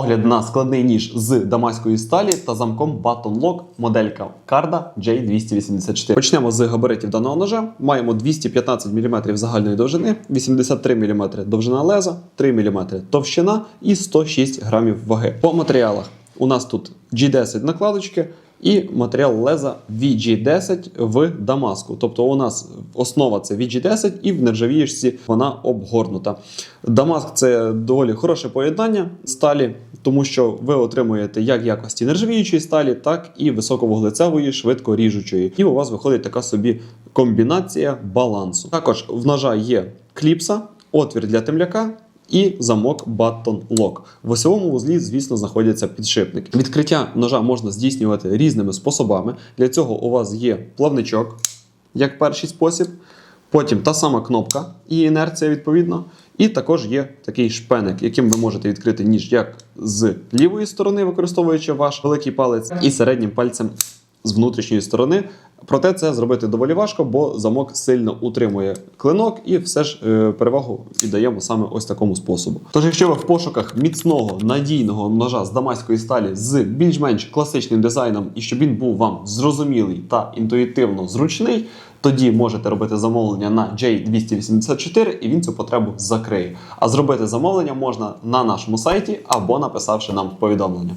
Огляд на складний ніж з дамаської сталі та замком Button Lock моделька Карда J284. Почнемо з габаритів даного ножа. Маємо 215 мм загальної довжини, 83 мм довжина леза, 3 мм товщина і 106 грамів ваги. По матеріалах у нас тут G10 накладочки. І матеріал леза VG10 в Дамаску. Тобто у нас основа це VG10 і в нержавіючці вона обгорнута. Дамаск це доволі хороше поєднання сталі, тому що ви отримуєте як якості нержавіючої сталі, так і високовуглецевої, швидко ріжучої. І у вас виходить така собі комбінація балансу. Також в ножа є кліпса, отвір для темляка. І замок Lock. В осьовому вузлі, звісно, знаходяться підшипники. Відкриття ножа можна здійснювати різними способами. Для цього у вас є плавничок, як перший спосіб. Потім та сама кнопка і інерція, відповідно. І також є такий шпеник, яким ви можете відкрити ніж як з лівої сторони, використовуючи ваш великий палець, і середнім пальцем з внутрішньої сторони. Проте це зробити доволі важко, бо замок сильно утримує клинок, і все ж е, перевагу віддаємо саме ось такому способу. Тож, якщо ви в пошуках міцного надійного ножа з дамаської сталі з більш-менш класичним дизайном, і щоб він був вам зрозумілий та інтуїтивно зручний, тоді можете робити замовлення на J284 і він цю потребу закриє. А зробити замовлення можна на нашому сайті або написавши нам повідомлення.